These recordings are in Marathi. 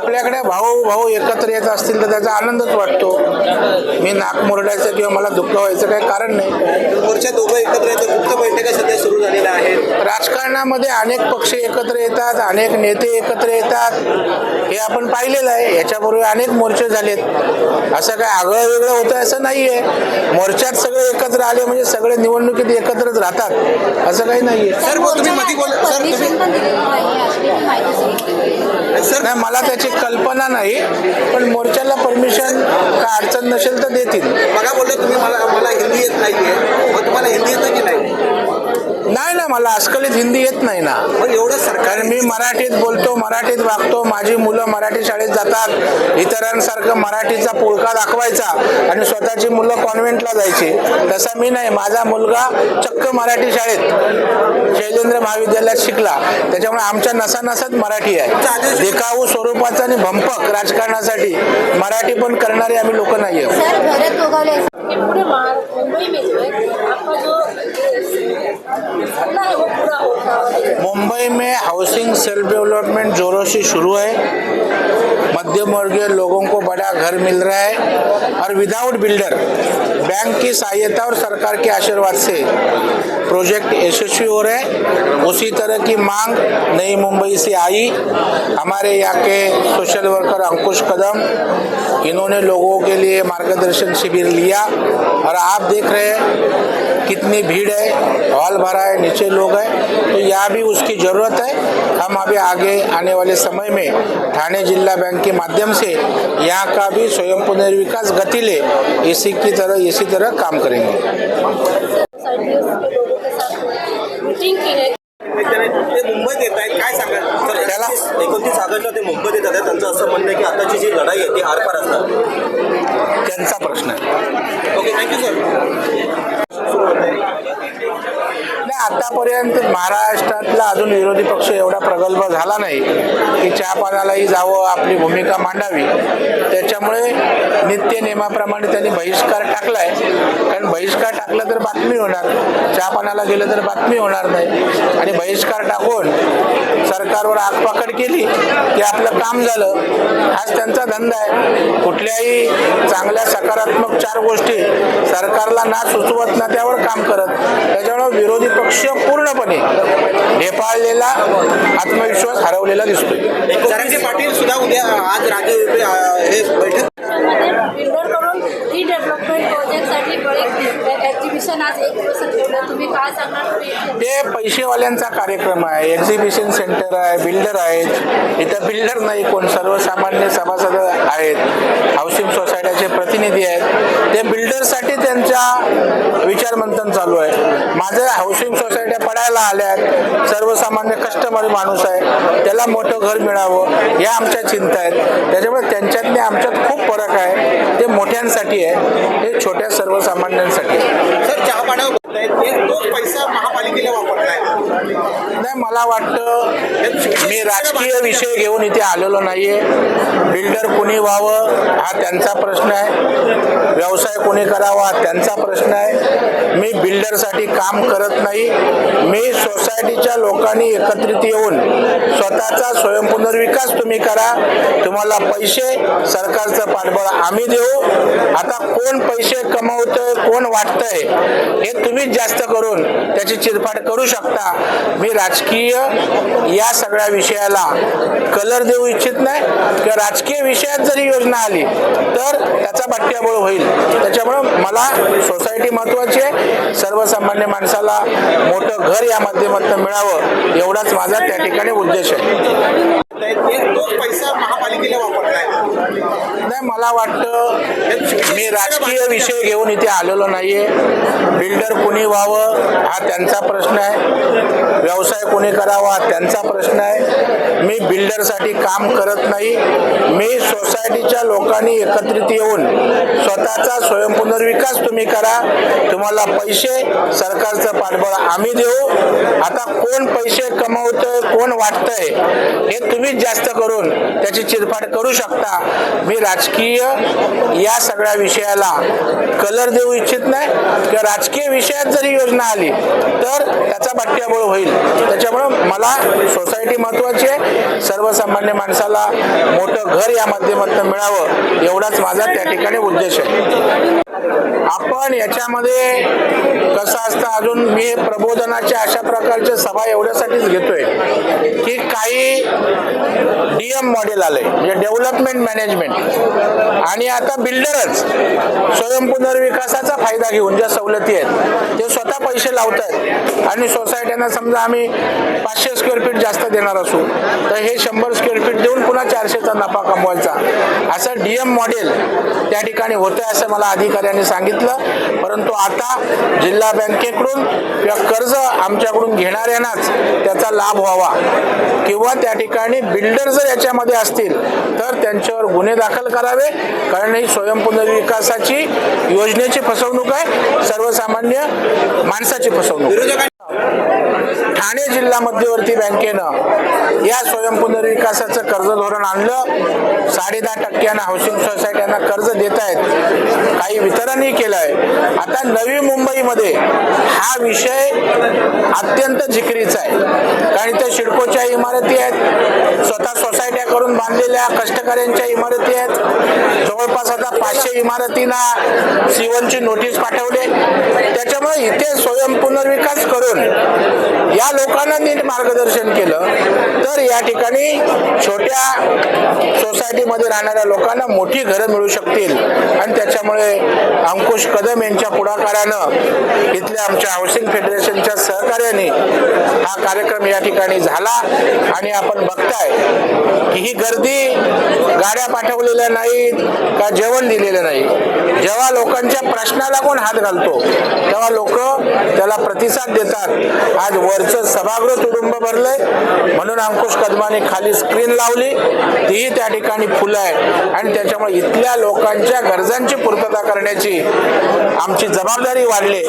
आपल्याकडे भाऊ भाऊ एकत्र येत असतील तर त्याचा आनंदच वाटतो. मी नाक मुरडायचं किंवा मला दुःख व्हायचं काही कारण नाही. मोर्चा दोघं एकत्र येतात गुप्त बैठका सध्या सुरू झालेल्या आहेत. राजकारणामध्ये अनेक पक्ष एकत्र येतात अनेक नेते एकत्र येतात. हे आपण पाहिलेलं आहे. याच्यापूर्वी अनेक मोर्चे झालेत. असं काय आगळं वेगळं होतं असं नाही आहे मोर्चात सगळे एकत्र आले म्हणजे सगळे निवडणुकीत एकत्रच राहतात. असं काही नाही आहे सर, मग तुम्ही मध्ये बोल- सर, तुम्ही- नाही सर नाही मला त्याची कल्पना नाही पण मोर्चाला परमिशन काय अडचण नसेल तर देतील. बघा बोलले तुम्ही मला मला हिंदी येत नाहीये मग तुम्हाला हिंदी येतं की नाही नाही ना मला अस्खलित हिंदी येत नाही ना. मग एवढं सरकार कारण मी मराठीत बोलतो मराठीत वागतो माझी मुलं मराठी शाळेत जातात. इतरांसारखं मराठीचा पोळका दाखवायचा आणि स्वतःची मुलं कॉन्व्हेंटला जायची. तसा मी नाही माझा मुलगा चक्क मराठी शाळेत शैलेंद्र महाविद्यालयात शिकला. त्याच्यामुळे आमच्या नसानसात मराठी आहे. देखाऊ स्वरूपाचं आणि भंपक राजकारणासाठी मराठी पण करणारे आम्ही लोक नाही आहोत मुंबई में हाउसिंग सेल्फ डेवलपमेंट जोरों से शुरू है। मध्यम वर्गीय लोगों को बड़ा घर मिल रहा है और विदाउट बिल्डर बैंक की सहायता और सरकार के आशीर्वाद से प्रोजेक्ट यशस्वी हो रहे हैं। उसी तरह की मांग नई मुंबई से आई। हमारे यहाँ के सोशल वर्कर अंकुश कदम, इन्होंने लोगों के लिए मार्गदर्शन शिविर लिया और आप देख रहे हैं कितनी भीड़ है हॉल भरा है नीचे लोग हैं तो यहाँ भी उसकी ज़रूरत है। हम अभी आगे आने वाले समय में ठाणे जिला बैंक के माध्यम से यहाँ का भी स्वयं पुनर्विकास गति ले इसी की तरह इसी तरह काम करेंगे। है मुंबईत येत आहेत काय सांगाल? त्याला- एकोणतीस ऑगस्टला ते मुंबईत येतात आहे. त्यांचं असं म्हणणं आहे की आताची जी लढाई आहे ती आरपार असणार त्यांचा प्रश्न आहे ओके थँक्यू सर सुरू होत आहे नाही आतापर्यंत महाराष्ट्रातला अजून विरोधी पक्ष एवढा प्रगल्भ झाला नाही की चहा पानालाही जावं आपली भूमिका मांडावी. त्याच्यामुळे नित्य नियमाप्रमाणे त्यांनी बहिष्कार टाकलाय. कारण बहिष्कार टाकला तर बातमी होणार. चहा पानाला गेलं तर बातमी होणार नाही. आणि बहिष्कार टाकून सरकारवर आगपाकड केली की आपलं काम झालं. हाच त्यांचा धंदा आहे. कुठल्याही चांगल्या सकारात्मक चार गोष्टी सरकारला ना सुचवत ना त्यावर काम करत. त्याच्या विरोधी पक्ष पूर्णपणे ढेपाळलेला आत्मविश्वास हरवलेला दिसतोय. जरांगे पाटील सुद्धा उद्या आज राज्य हे बैठक बिल्डर करून रिडेव्हलपमेंट प्रोजेक्टसाठी एक्झिबिशन आज एक दिवस ठेवलं तुम्ही काय सांगणार? तुम्ही ते पैसेवाल्यांचा कार्यक्रम आहे. एक्झिबिशन सेंटर आहे बिल्डर आहेत. इथं बिल्डर नाही कोण? सर्वसामान्य सभासद आहेत. हाऊसिंग सोसायटीचे प्रतिनिधी आहेत. ते बिल्डरसाठी त्यांच्या विचारमंथन चालू आहे. माझं हाऊसिंग सोसायट्या पडायला आल्यात सर्वसामान्य कस्टमर माणूस आहे. त्याला मोठं घर मिळावं या आमच्या चिंता आहेत. त्याच्यामुळे त्यांच्यातले आमच्यात खूप फरक आहे. ते मोठ्यांसाठी आहे. हे छोट्या सर्वसामान्यांसाठी. सर चहा पाण्यावर तोच पैसा महापालिकेला नाही मला वाटतं मी राजकीय विषय घेऊन इथे आलेलो नाहीये. बिल्डर कोणी व्हावं हा त्यांचा प्रश्न आहे. व्यवसाय कोणी करावा त्यांचा प्रश्न आहे. मी बिल्डरसाठी काम काम करत नाही. मी सोसायटीच्या लोकांनी एकत्रित येऊन स्वतःचा स्वयंपुनर्विकास तुम्ही करा. तुम्हाला पैसे सरकारचं पाठबळ आम्ही देऊ. आता कोण पैसे कमवतंय कोण वाटतंय हे तुम्हीच जास्त करून त्याची चिरफाड करू शकता. मी राजकीय या सगळ्या विषयाला कलर देऊ इच्छित नाही. किंवा राजकीय विषयात जरी योजना आली तर त्याचा बट्ट्याबोळ होईल. त्याच्यामुळं मला सोसायटी महत्वाची आहे. सर्वसामान्य माणसाला मोठं घर या माध्यमातून मिळावं एवढाच माझा त्या ठिकाणी उद्देश आहे. तोच पैसा महापालिकेला नाही मला वाटतं मी राजकीय विषय घेऊन इथे आलेलो नाहीये. बिल्डर कोणी व्हावं हा त्यांचा प्रश्न आहे. व्यवसाय कोणी करावा त्यांचा प्रश्न आहे. मी बिल्डरसाठी काम करत नाही. मी सोसायटीच्या लोकांनी एकत्रित येऊन स्वतःचा स्वयंपुनर्विकास तुम्ही करा. तुम्हाला पैसे सरकारचं पाठबळ आम्ही देऊ. आता कोण पैसे कमवतंय कोण वाटतंय हे तुम्ही तुम्हीच जास्त करून त्याची चिरफाड करू शकता. मी राजकीय या सगळ्या विषयाला कलर देऊ इच्छित नाही. किंवा राजकीय विषयात जरी योजना आली तर त्याचा बट्ट्याबोळ होईल. त्याच्यामुळं मला सोसायटी महत्वाची आहे. सर्वसामान्य माणसाला मोठं घर या माध्यमातून मिळावं एवढाच माझा त्या ठिकाणी उद्देश आहे. आपण याच्यामध्ये कसं असतं अजून मी प्रबोधनाच्या अशा प्रकारच्या सभा एवढ्यासाठीच घेतोय की काही डीएम मॉडेल आलंय म्हणजे डेव्हलपमेंट मॅनेजमेंट. आणि आता बिल्डरच स्वयं पुनर्विकासाचा फायदा घेऊन ज्या सवलती आहेत ते स्वतः पैसे लावत आहेत आणि सोसायट्यांना समजा आम्ही पाचशे स्क्वेअर फीट जास्त देणार असू तर हे शंभर स्क्वेअर फीट देऊन पुन्हा चारशेचा नफा कमवायचा. असं डीएम मॉडेल त्या ठिकाणी होतं असं मला अधिकाऱ्यांनी सांगितलं. परंतु आता जिल्हा बँकेकडून किंवा कर्ज आमच्याकडून घेणाऱ्यांनाच त्याचा लाभ व्हावा. किंवा त्या ठिकाणी बिल्डर जर याच्यामध्ये असतील तर त्यांच्यावर गुन्हे दाखल करावे. कारण ही स्वयंपुनर्विकासाची योजनेची फसवणूक आहे. सर्वसामान्य माणसाची फसवणूक ठाणे जिल्हा मध्यवर्ती बँकेनं या स्वयं पुनर्विकासाचं कर्ज धोरण आणलं. साडे दहा टक्क्यानं हाऊसिंग सोसायट्यांना कर्ज देत आहेत काही वितरणही केलं आहे आता नवी मुंबईमध्ये हा विषय अत्यंत झिकरीचा आहे. कारण इथे शिडकोच्या इमारती आहेत. स्वतः सोसायट्या करून बांधलेल्या कष्टकऱ्यांच्या इमारती आहेत. जवळपास आता पाचशे इमारतींना सीवनची नोटीस पाठवले. त्याच्यामुळे इथे स्वयं पुनर्विकास करून या लोकांना नीट मार्गदर्शन केलं. तर या ठिकाणी छोट्या सोसायटीमध्ये राहणाऱ्या लोकांना मोठी घरं मिळू शकतील. आणि त्याच्यामुळे अंकुश कदम यांच्या पुढाकारानं इथल्या आमच्या हाऊसिंग फेडरेशनच्या सहकार्याने हा कार्यक्रम या ठिकाणी झाला. आणि आपण बघताय की ही गर्दी गाड्या पाठवलेल्या नाहीत का जेवण दिलेलं नाही? जेव्हा लोकांच्या प्रश्नाला कोण हात घालतो तेव्हा लोक त्याला प्रतिसाद देतात. आज घरचं सभागृह तुडुंब भरलंय. म्हणून अंकुश कदमाने खाली स्क्रीन लावली. तीही त्या ठिकाणी फुलं आहे आणि त्याच्यामुळे इथल्या लोकांच्या गरजांची पूर्तता करण्याची आमची जबाबदारी वाढली.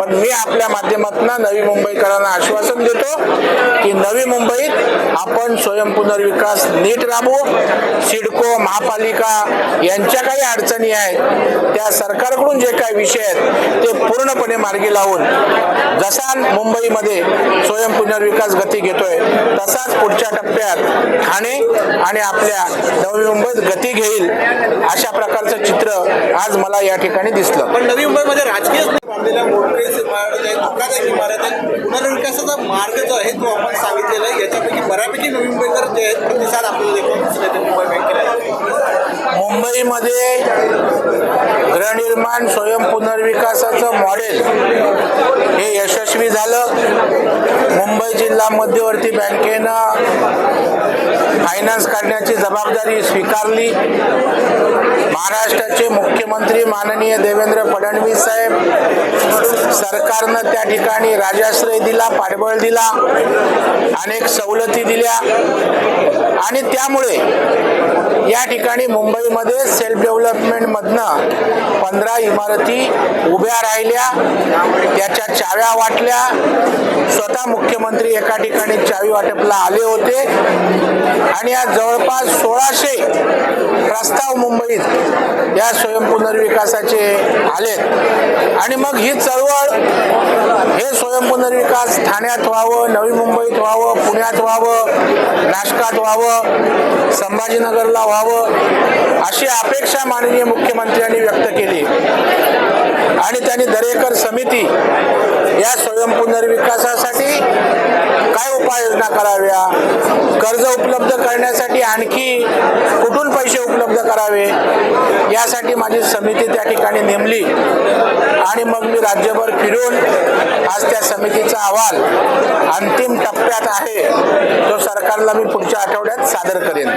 पण मी आपल्या माध्यमातून नवी मुंबईकरांना आश्वासन देतो की नवी मुंबईत आपण स्वयं पुनर्विकास नीट राबवू. सिडको महापालिका यांच्या काही अडचणी आहेत. त्या सरकारकडून जे काही विषय आहेत ते पूर्णपणे मार्गी लावून जसा मुंबईमध्ये स्वयं पुनर्विकास गती घेतोय. तसाच पुढच्या टप्प्यात ठाणे आणि आपल्या नवी मुंबईत गती घेईल अशा प्रकारचं चित्र आज मला या ठिकाणी दिसलं. पण नवी मुंबईमध्ये राजकीय पुनर्विकासाचा मार्ग जो आहे तो आपण सांगितलेला आहे. याच्यापैकी बऱ्यापैकी नवी मुंबईकर जे आहेत प्रतिसाद आपल्याला मुंबईमध्ये गृहनिर्माण स्वयं पुनर्विकासाचं मॉडेल हे यशस्वी झालं. मुंबई जिल्हा मध्यवर्ती बँकेनं फायनान्स काढण्याची जबाबदारी स्वीकारली. महाराष्ट्राचे मुख्यमंत्री माननीय देवेंद्र फडणवीस साहेब सरकारनं त्या ठिकाणी राजाश्रय दिला पाठबळ दिला अनेक सवलती दिल्या. आणि त्यामुळे या ठिकाणी मुंबईमध्ये सेल्फ डेव्हलपमेंट मधनं पंधरा इमारती उभ्या राहिल्या. त्याच्या चाव्या वाटल्या. स्वतः मुख्यमंत्री एका ठिकाणी चावी वाटपला आले होते. आणि आज जवळपास सोळाशे प्रस्ताव मुंबईत या स्वयं पुनर्विकासाचे आलेत. आणि मग ही चळवळ हे स्वयं पुनर्विकास ठाण्यात व्हावं नवी मुंबईत व्हावं पुण्यात व्हावं नाशकात व्हावं संभाजीनगरला व्हावं अशी अपेक्षा माननीय मुख्यमंत्र्यांनी व्यक्त केली. आणि त्यांनी दरेकर समिती या स्वयं पुनर्विकासासाठी काय उपाययोजना कराव्या? कर्ज उपलब्ध करण्यासाठी आणखी कुठून पैसे उपलब्ध करावे? यासाठी माझी समिती त्या ठिकाणी नेमली. आणि मग मी राज्यभर फिरून आज त्या समितीचा अहवाल अंतिम टप्प्यात आहे तो सरकारला मी पुढच्या आठवड्यात सादर करेन.